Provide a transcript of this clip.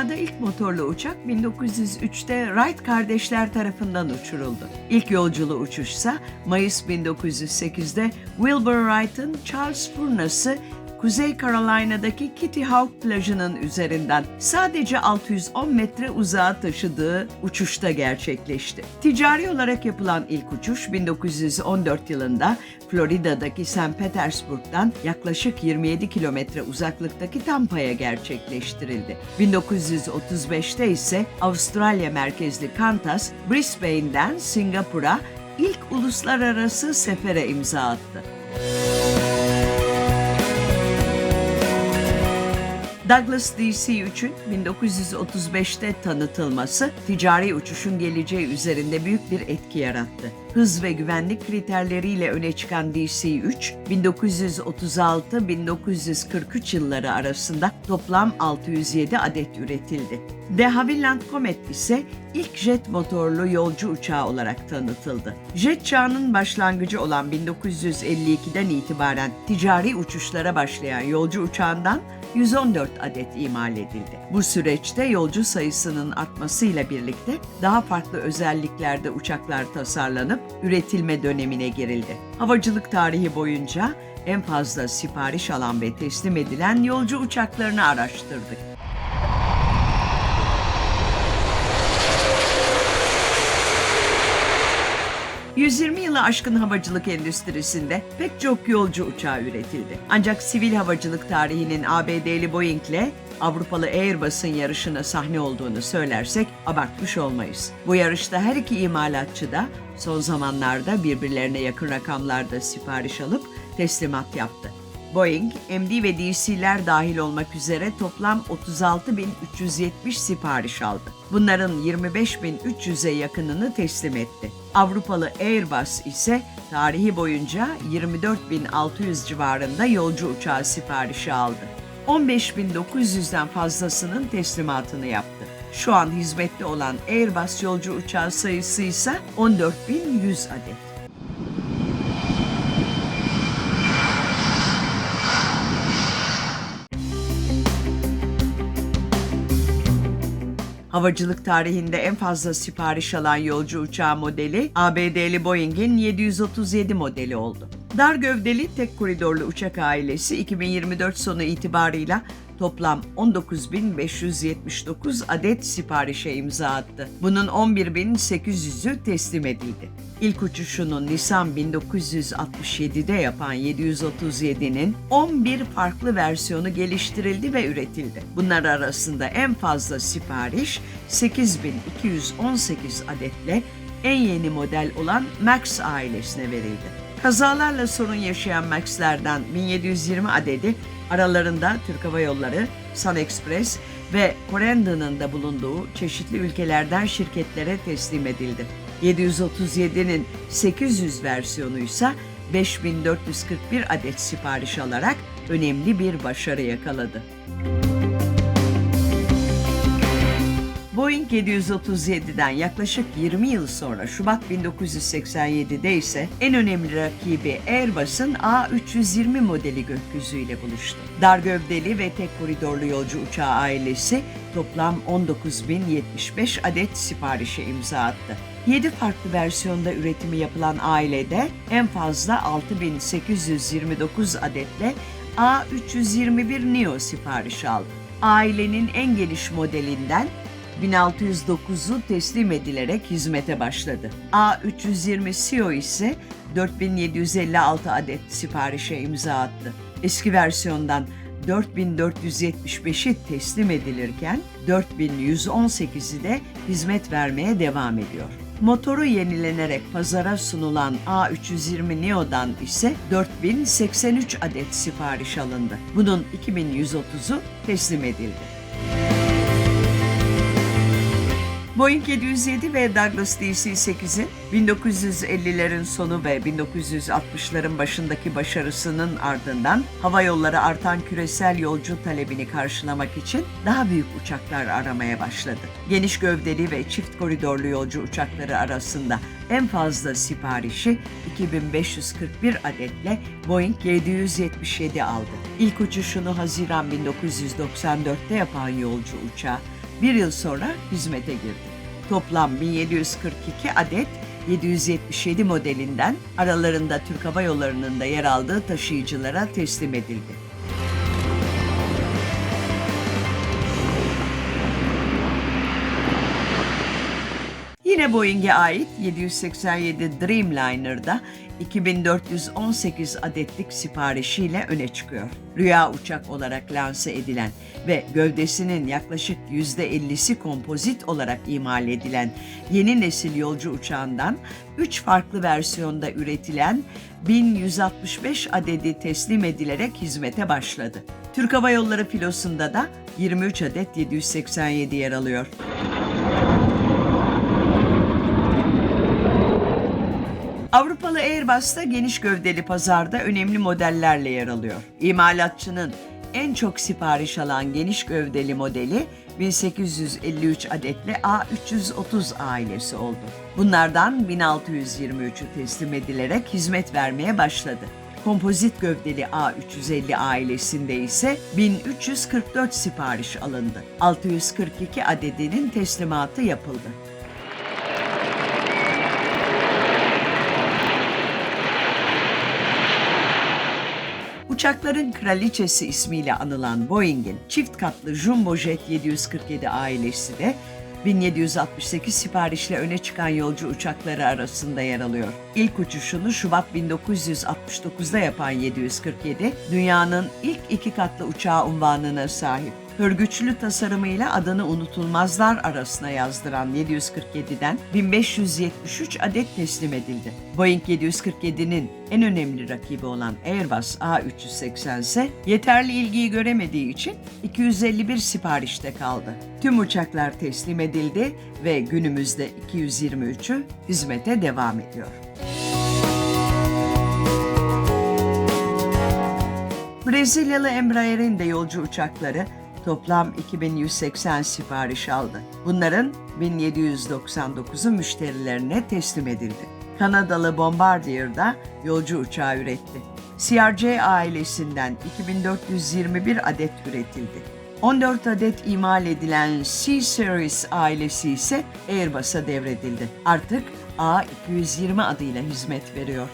Dünyada ilk motorlu uçak 1903'te Wright kardeşler tarafından uçuruldu. İlk yolculu uçuşsa Mayıs 1908'de Wilbur Wright'ın Charles Furnas'ı Kuzey Carolina'daki Kitty Hawk plajının üzerinden sadece 610 metre uzağa taşıdığı uçuşta gerçekleşti. Ticari olarak yapılan ilk uçuş 1914 yılında Florida'daki St. Petersburg'dan yaklaşık 27 kilometre uzaklıktaki Tampa'ya gerçekleştirildi. 1935'te ise Avustralya merkezli Qantas, Brisbane'den Singapur'a ilk uluslararası sefere imza attı. Douglas DC-3'ün 1935'te tanıtılması ticari uçuşun geleceği üzerinde büyük bir etki yarattı. Hız ve güvenlik kriterleriyle öne çıkan DC-3, 1936-1943 yılları arasında toplam 607 adet üretildi. De Havilland Comet ise ilk jet motorlu yolcu uçağı olarak tanıtıldı. Jet çağının başlangıcı olan 1952'den itibaren ticari uçuşlara başlayan yolcu uçağından 114 adet imal edildi. Bu süreçte yolcu sayısının artmasıyla birlikte daha farklı özelliklerde uçaklar tasarlanıp üretilme dönemine girildi. Havacılık tarihi boyunca en fazla sipariş alan ve teslim edilen yolcu uçaklarını araştırdık. ...120 yılı aşkın havacılık endüstrisinde pek çok yolcu uçağı üretildi. Ancak sivil havacılık tarihinin ABD'li Boeing'le Avrupalı Airbus'un yarışına sahne olduğunu söylersek abartmış olmayız. Bu yarışta her iki imalatçı da son zamanlarda birbirlerine yakın rakamlarda sipariş alıp teslimat yaptı. Boeing, MD ve DC'ler dahil olmak üzere toplam 36.370 sipariş aldı. Bunların 25.300'e yakınını teslim etti. Avrupalı Airbus ise tarihi boyunca 24.600 civarında yolcu uçağı siparişi aldı. 15.900'den fazlasının teslimatını yaptı. Şu an hizmette olan Airbus yolcu uçağı sayısı ise 14.100 adet. Havacılık tarihinde en fazla sipariş alan yolcu uçağı modeli ABD'li Boeing'in 737 modeli oldu. Dar gövdeli tek koridorlu uçak ailesi 2024 sonu itibarıyla toplam 19.579 adet siparişe imza attı. Bunun 11.800'ü teslim edildi. İlk uçuşunu Nisan 1967'de yapan 737'nin 11 farklı versiyonu geliştirildi ve üretildi. Bunlar arasında en fazla sipariş 8218 adetle en yeni model olan Max ailesine verildi. Kazalarla sorun yaşayan Max'lerden 1720 adedi aralarında Türk Hava Yolları, Sun Express ve Corendon'un da bulunduğu çeşitli ülkelerden şirketlere teslim edildi. 737'nin 800 versiyonu ise 5441 adet sipariş alarak önemli bir başarı yakaladı. Boeing 737'den yaklaşık 20 yıl sonra Şubat 1987'de ise en önemli rakibi Airbus'un A320 modeli gökyüzüyle buluştu. Dar gövdeli ve tek koridorlu yolcu uçağı ailesi toplam 19.075 adet siparişe imza attı. 7 farklı versiyonda üretimi yapılan ailede en fazla 6829 adetle A321 Neo sipariş aldı. Ailenin en geniş modelinden 1609'u teslim edilerek hizmete başladı. A320 CEO ise 4756 adet siparişe imza attı. Eski versiyondan 4475'i teslim edilirken 4118'i de hizmet vermeye devam ediyor. Motoru yenilenerek pazara sunulan A320 Neo'dan ise 4083 adet sipariş alındı. Bunun 2130'u teslim edildi. Boeing 707 ve Douglas DC-8'in 1950'lerin sonu ve 1960'ların başındaki başarısının ardından hava yolları artan küresel yolcu talebini karşılamak için daha büyük uçaklar aramaya başladı. Geniş gövdeli ve çift koridorlu yolcu uçakları arasında en fazla siparişi 2541 adetle Boeing 777 aldı. İlk uçuşunu Haziran 1994'te yapan yolcu uçağı bir yıl sonra hizmete girdi. Toplam 1742 adet 777 modelinden aralarında Türk Hava Yolları'nın da yer aldığı taşıyıcılara teslim edildi. Yine Boeing'e ait 787 Dreamliner'da 2418 adetlik siparişiyle öne çıkıyor. Rüya uçak olarak lanse edilen ve gövdesinin yaklaşık %50'si kompozit olarak imal edilen yeni nesil yolcu uçağından 3 farklı versiyonda üretilen 1165 adedi teslim edilerek hizmete başladı. Türk Hava Yolları filosunda da 23 adet 787 yer alıyor. Avrupalı Airbus da geniş gövdeli pazarda önemli modellerle yer alıyor. İmalatçının en çok sipariş alan geniş gövdeli modeli 1853 adetli A330 ailesi oldu. Bunlardan 1623'ü teslim edilerek hizmet vermeye başladı. Kompozit gövdeli A350 ailesinde ise 1344 sipariş alındı. 642 adedinin teslimatı yapıldı. Uçakların kraliçesi ismiyle anılan Boeing'in çift katlı Jumbo Jet 747 ailesi de 1768 siparişle öne çıkan yolcu uçakları arasında yer alıyor. İlk uçuşunu Şubat 1969'da yapan 747, dünyanın ilk iki katlı uçağı unvanına sahip. Hörgüçlü tasarımıyla adını unutulmazlar arasına yazdıran 747'den 1573 adet teslim edildi. Boeing 747'nin en önemli rakibi olan Airbus A380 ise yeterli ilgiyi göremediği için 251 siparişte kaldı. Tüm uçaklar teslim edildi ve günümüzde 223'ü hizmete devam ediyor. Brezilyalı Embraer'in de yolcu uçakları toplam 2180 sipariş aldı. Bunların 1799'u müşterilerine teslim edildi. Kanadalı Bombardier da yolcu uçağı üretti. CRJ ailesinden 2421 adet üretildi. 14 adet imal edilen C-Series ailesi ise Airbus'a devredildi. Artık A220 adıyla hizmet veriyor.